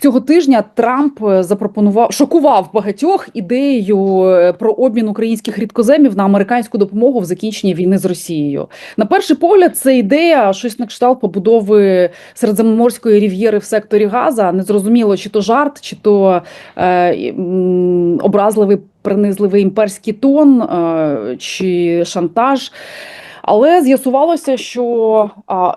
Цього тижня Трамп е, запропонував шокував багатьох ідеєю е, про обмін українських рідкоземів на американську допомогу в закінченні війни з Росією. На перший погляд, це ідея щось на кшталт побудови середземноморської рів'єри в секторі Газа. Незрозуміло, чи то жарт, чи то е, образливий принизливий імперський тон, е, чи шантаж. Але з'ясувалося, що а,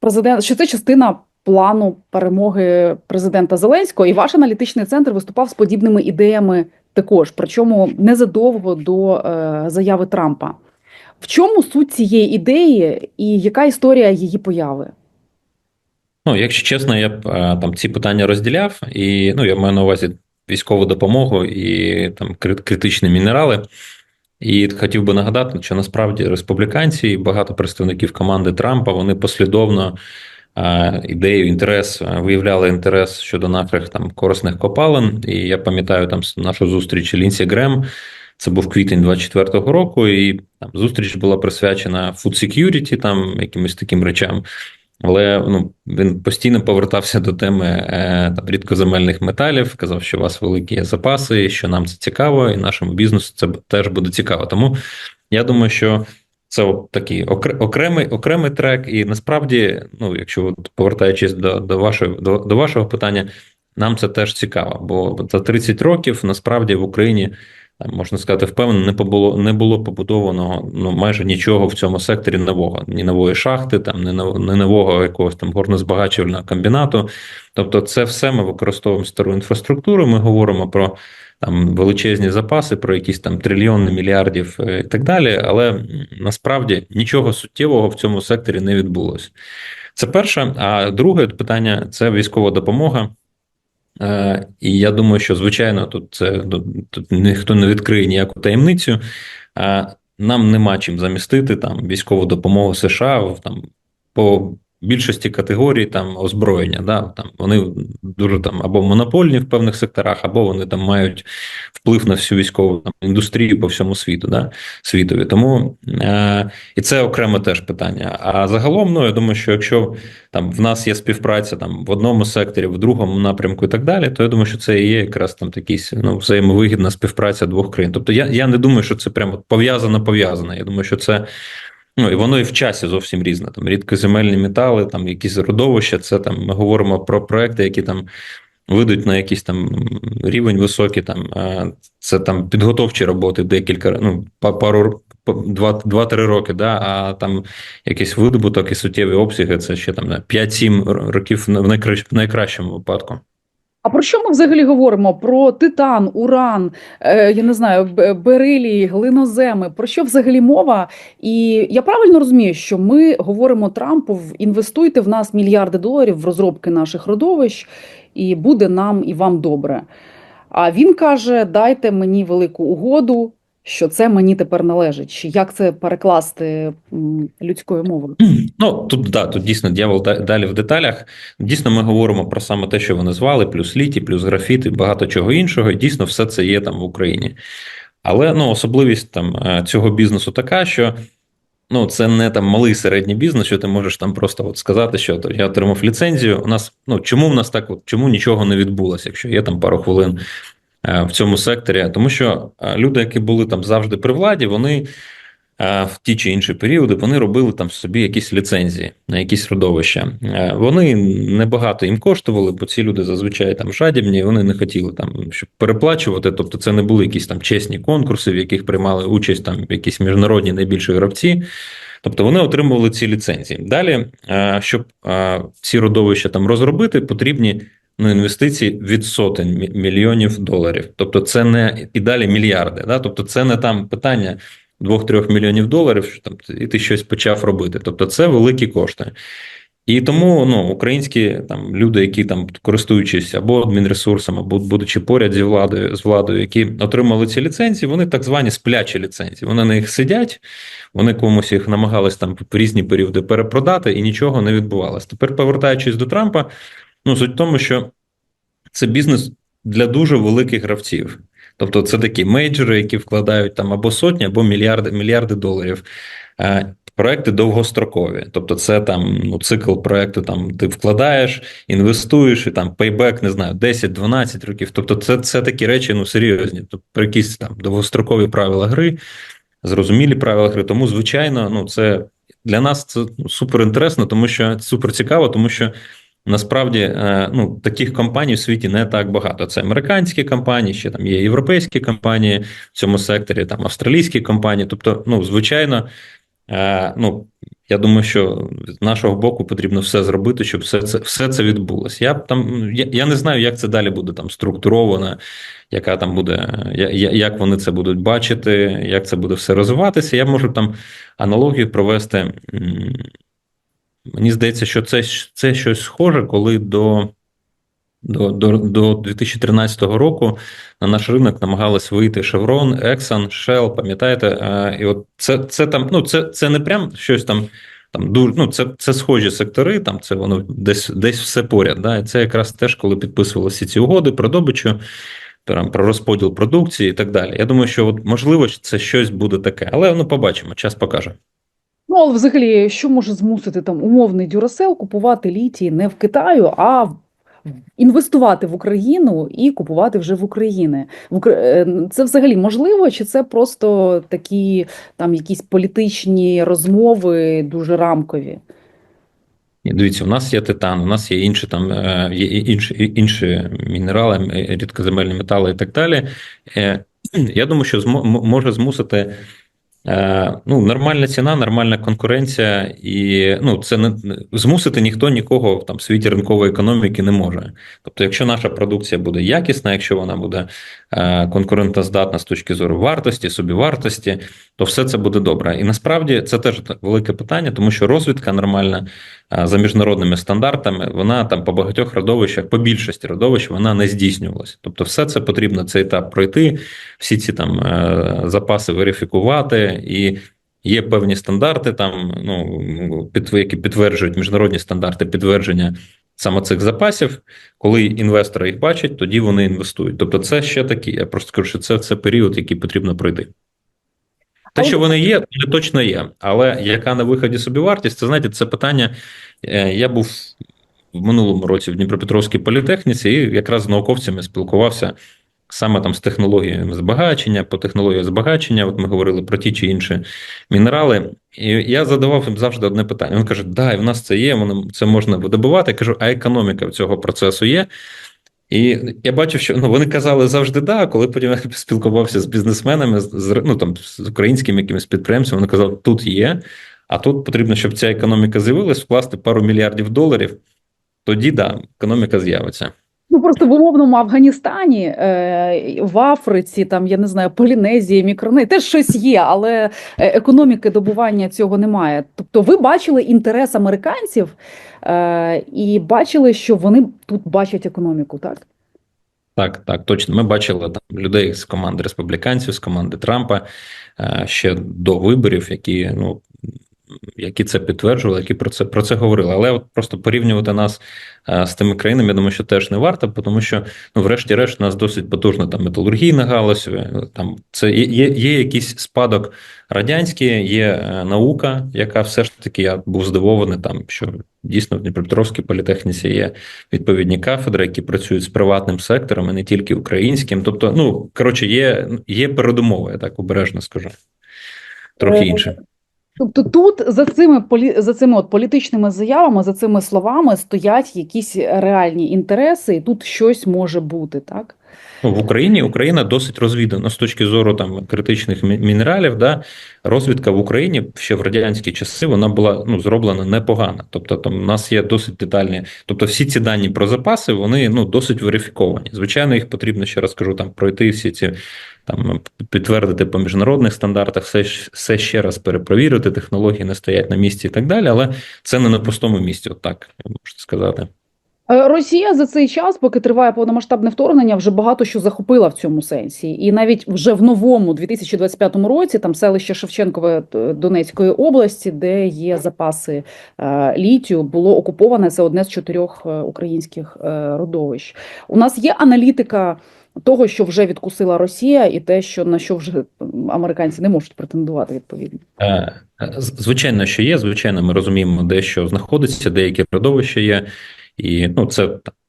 президент що це частина плану перемоги президента Зеленського, і ваш аналітичний центр виступав з подібними ідеями також, причому незадовго до е, заяви Трампа. В чому суть цієї ідеї і яка історія її появи? Ну, якщо чесно, я б е, там ці питання розділяв, і ну, я маю на увазі військову допомогу і там критичні мінерали. І хотів би нагадати, що насправді республіканці і багато представників команди Трампа вони послідовно ідею, інтерес виявляли інтерес щодо наших там корисних копалин. І я пам'ятаю там нашу зустріч Лінсі Грем. Це був квітень 24-го року, і там зустріч була присвячена food security, там якимось таким речам. Але ну, він постійно повертався до теми е, там, рідкоземельних металів, казав, що у вас великі запаси, що нам це цікаво, і нашому бізнесу це теж буде цікаво. Тому я думаю, що це от такий окремий окремий трек, і насправді, ну, якщо повертаючись до, до, вашої, до, до вашого питання, нам це теж цікаво, бо за 30 років насправді в Україні. Можна сказати, впевнено, не побуло не було побудовано ну майже нічого в цьому секторі нового, ні нової шахти, там ні нового якогось там горнозбагачувального комбінату. Тобто, це все ми використовуємо стару інфраструктуру. Ми говоримо про там величезні запаси, про якісь там трильйони мільярдів е, і так далі. Але насправді нічого суттєвого в цьому секторі не відбулося. Це перше. А друге питання це військова допомога. Е, І я думаю, що звичайно тут це тут ніхто не відкриє ніяку таємницю. Нам нема чим замістити там військову допомогу США там по більшості категорій там озброєння. Да, там вони дуже там або монопольні в певних секторах, або вони там мають вплив на всю військову там, індустрію по всьому світу, да, світові. Тому е, і це окреме теж питання. А загалом, ну я думаю, що якщо там в нас є співпраця там в одному секторі, в другому напрямку і так далі, то я думаю, що це і є якраз там якісь ну, взаємовигідна співпраця двох країн. Тобто я, я не думаю, що це прямо пов'язано пов'язано. Я думаю, що це. Ну і воно і в часі зовсім різне. Там рідкоземельні метали, там якісь родовища. Це там ми говоримо про проекти, які там вийдуть на якийсь там рівень високий. Там це там підготовчі роботи, декілька ну пару по- два- два-три роки. Да, а там якийсь видобуток і суттєві обсяги. Це ще там на 5-7 років в найкращому випадку. А про що ми взагалі говоримо? Про титан, уран, е, я не знаю, берилії, глиноземи. Про що взагалі мова? І я правильно розумію, що ми говоримо Трампу: інвестуйте в нас мільярди доларів в розробки наших родовищ, і буде нам і вам добре. А він каже: дайте мені велику угоду, що це мені тепер належить. Чи як це перекласти людською мовою? Ну тут да, тут дійсно дьявол далі в деталях. Дійсно, ми говоримо про саме те, що ви назвали, плюс літі, плюс графіт і багато чого іншого. І дійсно, все це є там в Україні. Але ну, особливість там е, цього бізнесу така, що ну, це не там малий середній бізнес, що ти можеш там просто от сказати, що то я отримав ліцензію. У нас ну чому в нас так, от, чому нічого не відбулося, якщо є там пару хвилин в цьому секторі? Тому що е, люди, які були там завжди при владі, вони е, в ті чи інші періоди вони робили там собі якісь ліцензії на якісь родовища. Е, Вони небагато їм коштували, бо ці люди зазвичай там жадібні, вони не хотіли там щоб переплачувати. Тобто, це не були якісь там чесні конкурси, в яких приймали участь там якісь міжнародні найбільші гравці. Тобто вони отримували ці ліцензії. Далі, е, щоб е, ці родовища там розробити, потрібні ну, інвестиції від сотень мільйонів доларів. Тобто, це не і далі мільярди. Да? Тобто, це не там питання 2-3 мільйонів доларів, що там і ти щось почав робити. Тобто, це великі кошти. І тому ну, українські там люди, які там користуючись або адмінресурсом, або будучи поряд зі владою з владою, які отримали ці ліцензії, вони так звані сплячі ліцензії. Вони на них сидять, вони комусь їх намагались там в різні періоди перепродати, і нічого не відбувалося. Тепер, повертаючись до Трампа, ну суть в тому, що це бізнес для дуже великих гравців. Тобто, це такі мейджори, які вкладають там або сотні, або мільярди, мільярди доларів. Е, проекти довгострокові. Тобто, це там ну, цикл проекту, там ти вкладаєш, інвестуєш, і там пейбек, не знаю, 10-12 років. Тобто, це, це такі речі ну, серйозні. Тобто, якісь там довгострокові правила гри, зрозумілі правила гри. Тому, звичайно, ну, це для нас це ну, супер інтересно, тому що супер цікаво, тому що. Насправді, е, ну таких компаній в світі не так багато. Це американські компанії, ще там є європейські компанії в цьому секторі, там австралійські компанії. Тобто, ну звичайно, е, ну я думаю, що з нашого боку потрібно все зробити, щоб все це все це відбулося. Я там я, я не знаю, як це далі буде там структуровано, яка там буде, я, як вони це будуть бачити, як це буде все розвиватися. Я можу там аналогію провести. Мені здається, що це це щось схоже, коли до до, до, до 2013 року на наш ринок намагались вийти Chevron, Exxon, Shell, пам'ятаєте? І от це це там, ну це це не прям щось там. Там дуже ну, це це схожі сектори, там це воно десь десь все поряд. Да? І це якраз теж, коли підписувалися ці угоди про добичу, там, про розподіл продукції і так далі. Я думаю, що от можливо це щось буде таке, але ну побачимо, час покаже. Ну, але взагалі, що може змусити там умовний дюрасел купувати літій не в Китаю, а в- інвестувати в Україну і купувати вже в Україні? Е, Це взагалі можливо, чи це просто такі там якісь політичні розмови дуже рамкові? Дивіться, у нас є титан, у нас є інші там е, є інші, інші мінерали, е, рідкоземельні метали і так далі. Я думаю, що може змусити Ну, нормальна ціна, нормальна конкуренція, і ну, це не змусити ніхто нікого там в світі ринкової економіки не може. Тобто, якщо наша продукція буде якісна, якщо вона буде е, конкурентоздатна з точки зору вартості, собівартості, то все це буде добре. І насправді це теж велике питання, тому що розвідка нормальна е, за міжнародними стандартами, вона там по багатьох родовищах, по більшості родовищ, вона не здійснювалася. Тобто, все це потрібно цей етап пройти, всі ці там е, запаси верифікувати і є певні стандарти, там ну які підтверджують міжнародні стандарти підтвердження саме цих запасів. Коли інвестори їх бачать, тоді вони інвестують. Тобто, це ще такі. Я просто кажу, що це, це період, який потрібно пройти. Те, що вони є, вони точно є. Але яка на виході собівартість, це знаєте, це питання. е, Я був в минулому році в Дніпропетровській політехніці і якраз з науковцями спілкувався саме там з технологіями збагачення, по технології збагачення. От ми говорили про ті чи інші мінерали. І я задавав їм завжди одне питання. Він каже: Да, і в нас це є, це можна видобувати. Я кажу, а економіка цього процесу є. І я бачив, що ну вони казали завжди да. Коли потім я спілкувався з бізнесменами, з ну там з українськими якимись підприємцями, вони казали, тут є, а тут потрібно, щоб ця економіка з'явилась, вкласти пару мільярдів доларів. Тоді да, економіка з'явиться. Ну просто в умовному Афганістані, е, в Африці, там я не знаю, Полінезії, Мікронезії, теж щось є, але е, економіки добування цього немає. Тобто, ви бачили інтерес американців е, і бачили, що вони тут бачать економіку, так? Так, так, точно. Ми бачили там людей з команди республіканців, з команди Трампа ще до виборів, які ну. Які це підтверджували, які про це про це говорили. Але от просто порівнювати нас а, з тими країнами, я думаю, що теж не варто, тому що, ну, врешті-решт, у нас досить потужна там металургійна галузь, там це є, є якийсь спадок радянський, є е, наука, яка все ж таки я був здивований, там що дійсно в Дніпропетровській політехніці є відповідні кафедри, які працюють з приватним сектором, а не тільки українським. Тобто, ну коротше, є, є передумови, я так обережно скажу. Трохи інше. Тобто тут за цими полі за цими от політичними заявами, за цими словами стоять якісь реальні інтереси, і тут щось може бути, так? Ну, в Україні Україна досить розвідана з точки зору там критичних мінералів. Да, розвідка в Україні ще в радянські часи вона була ну зроблена непогано. Тобто, там у нас є досить детальні, тобто всі ці дані про запаси вони ну досить верифіковані. Звичайно, їх потрібно ще раз кажу, там пройти всі ці там підтвердити по міжнародних стандартах, все все ще раз перепровірити. Технології не стоять на місці і так далі, але це не на пустому місці. От так можна сказати. Росія за цей час, поки триває повномасштабне вторгнення, вже багато що захопила в цьому сенсі, і навіть вже в новому 2025 році там селище Шевченкове Донецької області, де є запаси е, літію, було окуповане. Це одне з чотирьох е, українських е, родовищ. У нас є аналітика. Того, що вже відкусила Росія, і те, що на що вже американці не можуть претендувати відповідно. Е, Звичайно, що є. Звичайно, ми розуміємо, де що знаходиться, деякі родовища є, і ну це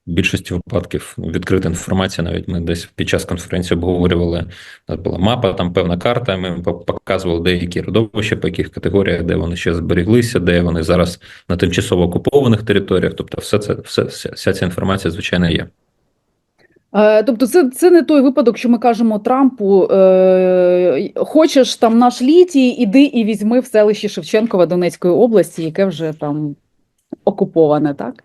в більшості випадків відкрита інформація. Навіть ми десь під час конференції обговорювали. Нас була мапа, там певна карта. Ми показували деякі родовища, по яких категоріях, де вони ще зберіглися, де вони зараз на тимчасово окупованих територіях. Тобто, все це все вся ця інформація, звичайно, є. Е, Тобто, це, це не той випадок, що ми кажемо Трампу: е, хочеш там наш літій, іди і візьми в селищі Шевченкова Донецької області, яке вже там окуповане, так?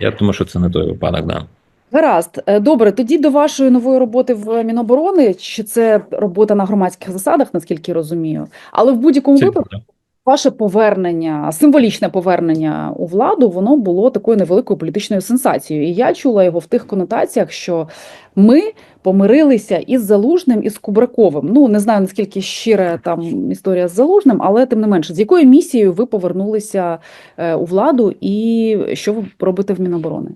Я думаю, що це не той випадок, да. Гаразд, Е, добре. Тоді до вашої нової роботи в Міноборони. Чи це робота на громадських засадах, наскільки я розумію? Але в будь-якому випадку ваше повернення, символічне повернення у владу, воно було такою невеликою політичною сенсацією. І я чула його в тих конотаціях, що ми помирилися із Залужним і з Кубраковим. Ну не знаю наскільки щира там історія з Залужним, але тим не менше, з якою місією ви повернулися е, у владу, і що ви робите в Міноборони?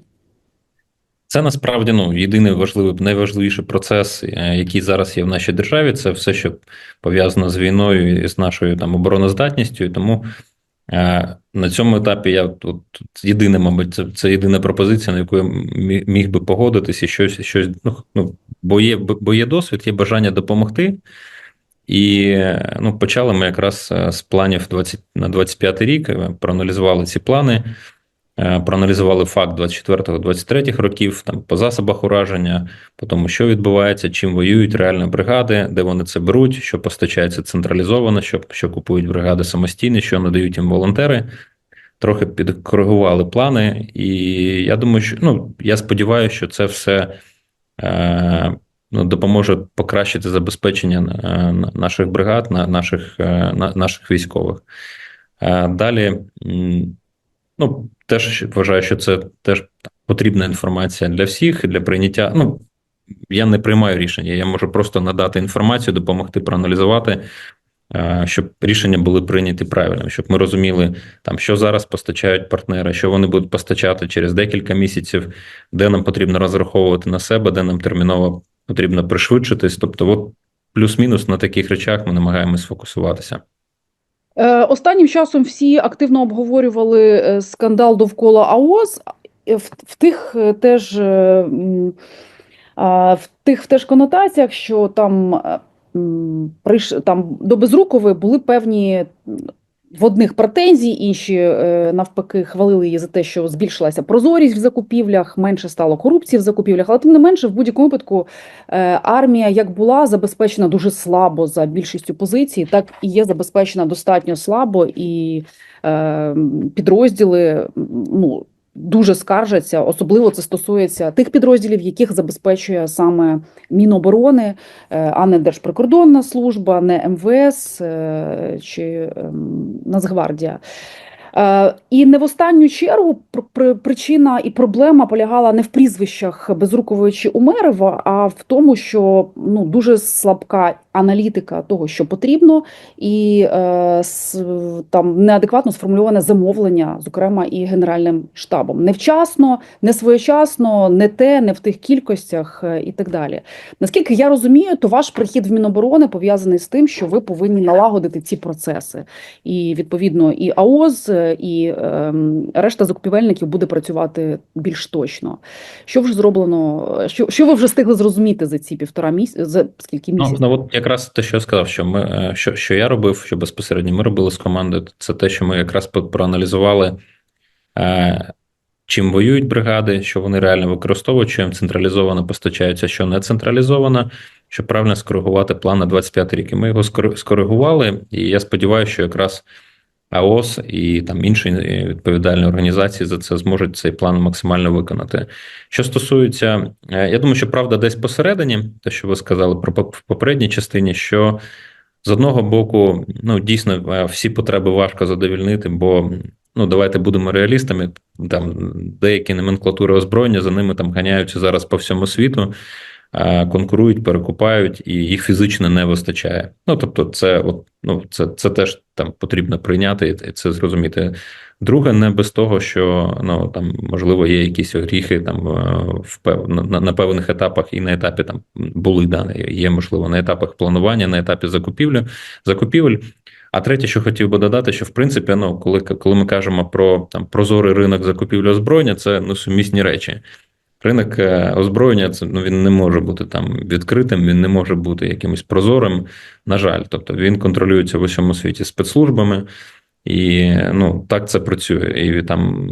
Це насправді ну єдиний важливий, найважливіший процес, е, який зараз є в нашій державі. Це все, що пов'язано з війною і з нашою там обороноздатністю. Тому е, на цьому етапі я тут, єдине, мабуть, це, це єдина пропозиція, на яку я міг би погодитись, і щось, щось ну, ну бо є, бо є досвід, є бажання допомогти. І ну, почали ми якраз е, з планів 20, на 25 рік, е, проаналізували ці плани. Е, Проаналізували факт 24-23 років там по засобах ураження, по тому, що відбувається, чим воюють реально бригади, де вони це беруть, що постачається централізовано, що, що купують бригади самостійно, що надають їм волонтери. Трохи підкоригували плани, і я думаю, що ну я сподіваюся, що це все е, ну, допоможе покращити забезпечення е, наших бригад, на наших, е, на, наших військових. Далі. Ну, теж вважаю, що це теж потрібна інформація для всіх для прийняття. Ну, я не приймаю рішення, я можу просто надати інформацію, допомогти проаналізувати, е, щоб рішення були прийняті правильно, щоб ми розуміли, там, що зараз постачають партнери, що вони будуть постачати через декілька місяців, де нам потрібно розраховувати на себе, де нам терміново потрібно пришвидшитись. Тобто, от плюс-мінус на таких речах ми намагаємось сфокусуватися. Е, Останнім часом всі активно обговорювали е, скандал довкола АОС. Е, В, в тих теж в тих теж конотаціях, що там, там до Безрукової були певні в одних претензій, інші е, навпаки хвалили її за те, що збільшилася прозорість в закупівлях, менше стало корупції в закупівлях. Але тим не менше, в будь-якому випадку е, армія як була забезпечена дуже слабо за більшістю позицій, так і є забезпечена достатньо слабо, і е, підрозділи ну. Дуже скаржаться, особливо це стосується тих підрозділів, яких забезпечує саме Міноборони, е, а не Держприкордонна служба, не МВС е, чи ем, Нацгвардія. Е, І не в останню чергу пр- пр- причина і проблема полягала не в прізвищах Безрукової чи Умерова, а в тому, що ну дуже слабка аналітика того, що потрібно, і е, там неадекватно сформульоване замовлення, зокрема і генеральним штабом. Невчасно, не своєчасно, не те, не в тих кількостях е, і так далі. Наскільки я розумію, то ваш прихід в Міноборони пов'язаний з тим, що ви повинні налагодити ці процеси. І відповідно і АОЗ, і ем, решта закупівельників буде працювати більш точно. Що вже зроблено? Що, що ви вже встигли зрозуміти за ці півтора місяці? За скільки Ну, місяців? ну от якраз те, що я сказав, що ми е, що, що я робив, що безпосередньо ми робили з командою, це те, що ми якраз проаналізували, е, чим воюють бригади, що вони реально використовують, що їм централізовано постачаються, що не централізовано, щоб правильно скоригувати план на 25 рік. І ми його скоригували, і я сподіваюся, що якраз АОС і там інші е, відповідальні організації за це зможуть цей план максимально виконати. Що стосується, е, я думаю, що правда десь посередині, те, що ви сказали про попередній частині, що з одного боку, ну дійсно е, всі потреби важко задовільнити, бо ну давайте будемо реалістами. Там деякі номенклатури озброєння за ними там ганяються зараз по всьому світу. Е, конкурують, перекупають, і їх фізично не вистачає. Ну тобто, це от, ну, це, це теж там потрібно прийняти і це зрозуміти. Друге, не без того, що ну там можливо є якісь гріхи там е, в на, на певних етапах і на етапі там були дані. Є можливо на етапах планування, на етапі закупівлі закупівель. А третє, що хотів би додати, що в принципі, ну коли коли ми кажемо про там прозорий ринок закупівлі озброєння, це ну сумісні речі. Ринок е, озброєння це ну він не може бути там відкритим, він не може бути якимось прозорим. На жаль, тобто він контролюється в усьому світі спецслужбами. І ну так це працює. І там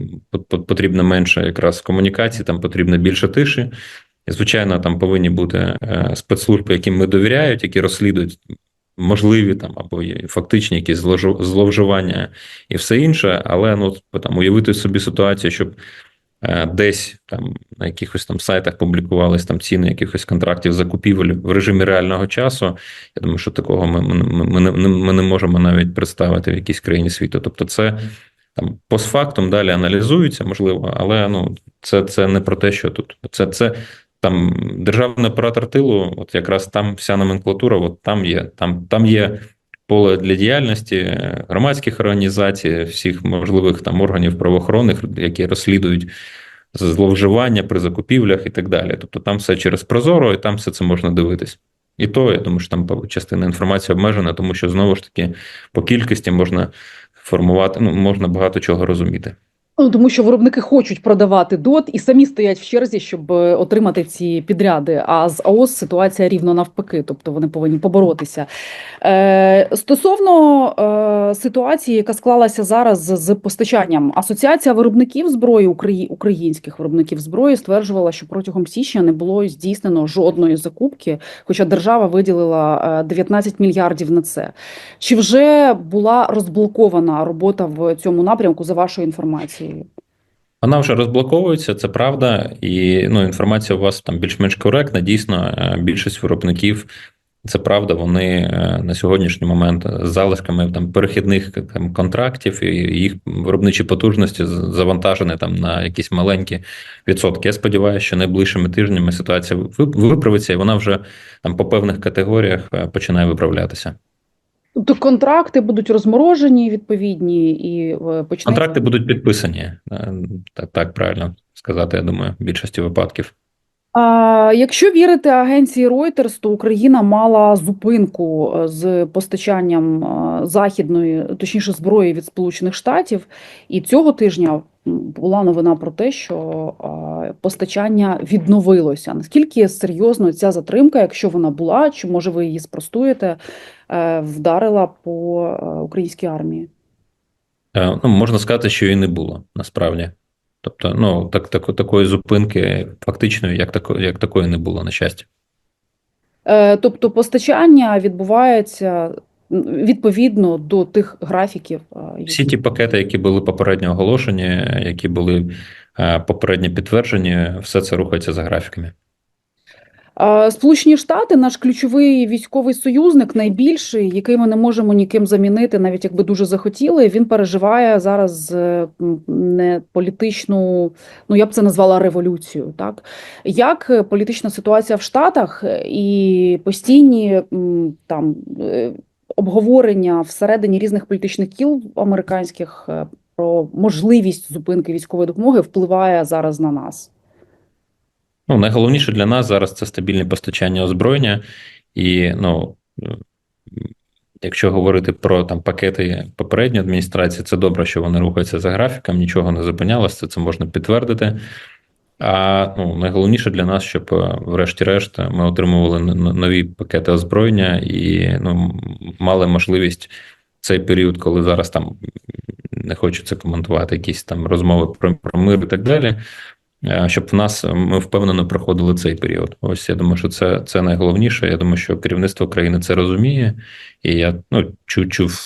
потрібно менше якраз комунікації, там потрібно більше тиші. І, звичайно, там повинні бути е, спецслужби, яким ми довіряють, які розслідують можливі там або фактичні якісь зловживання і все інше. Але ну там уявити собі ситуацію, щоб десь там на якихось там сайтах публікувались там ціни якихось контрактів закупівель в режимі реального часу. Я думаю, що такого ми, ми, ми, ми, ми не можемо навіть представити в якійсь країні світу. Тобто, це там постфактум далі аналізується, можливо, але ну це це не про те, що тут це це там державний оператор тилу, от якраз там вся номенклатура, от там є. Там, Там є поле для діяльності громадських організацій, всіх можливих там органів правоохоронних, які розслідують зловживання при закупівлях і так далі. Тобто там все через Прозоро, і там все це можна дивитись. І то, я думаю, що там частина інформації обмежена, тому що знову ж таки по кількості можна формувати, ну можна багато чого розуміти. Ну, тому що виробники хочуть продавати ДОТ і самі стоять в черзі, щоб е, отримати ці підряди. А з АОС ситуація рівно навпаки, тобто вони повинні поборотися. Е, Стосовно е, ситуації, яка склалася зараз з постачанням, асоціація виробників зброї українських виробників зброї стверджувала, що протягом січня не було здійснено жодної закупки, хоча держава виділила 19 е, мільярдів на це. Чи вже була розблокована робота в цьому напрямку за вашою інформацією? Інформацією? Вона вже розблоковується, це правда, і ну, інформація у вас там більш-менш коректна. Дійсно, е, більшість виробників. Це правда, вони е, на сьогоднішній момент з залишками там перехідних там, контрактів і їх виробничі потужності завантажені там на якісь маленькі відсотки. Я сподіваюся, що найближчими тижнями ситуація виправиться, і вона вже там по певних категоріях е, починає виправлятися. Тобто контракти будуть розморожені відповідні і е, почнеться... контракти будуть підписані. Е, так, так правильно сказати, я думаю, в більшості випадків. А, Якщо вірити агенції Reuters, то Україна мала зупинку е, з постачанням західної, точніше зброї від Сполучених Штатів, і цього тижня була новина про те, що постачання відновилося. Наскільки серйозно ця затримка, якщо вона була, чи може ви її спростуєте, вдарила по е, українській армії? Е, ну, Можна сказати, що і не було насправді. Тобто, ну так, так такої зупинки фактичної, як такої, як такої не було, на щастя. Тобто, постачання відбувається відповідно до тих графіків. Які... Всі ті пакети, які були попередньо оголошені, які були попередньо підтверджені, все це рухається за графіками. Сполучені Штати, наш ключовий військовий союзник, найбільший, який ми не можемо ніким замінити, навіть якби дуже захотіли. Він переживає зараз е, не політичну, ну я б це назвала революцію. Так як політична ситуація в Штатах і постійні там е, обговорення всередині різних політичних кіл американських е, про можливість зупинки військової допомоги впливає зараз на нас. Ну, найголовніше для нас зараз це стабільне постачання озброєння, і ну, якщо говорити про там пакети попередньої адміністрації, це добре, що вони рухаються за графіком, нічого не зупинялося, це, це можна підтвердити. А ну, найголовніше для нас, щоб, е, врешті-решт, ми отримували нові пакети озброєння і ну, мали можливість цей період, коли зараз там не хочеться коментувати якісь там розмови про, про мир і так далі. Е, щоб в нас ми впевнено проходили цей період. Ось я думаю, що це це найголовніше. Я думаю, що керівництво країни це розуміє, і я ну чув чув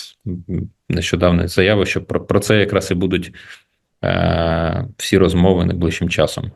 нещодавно заяви, що про, про це якраз і будуть е, всі розмови найближчим часом.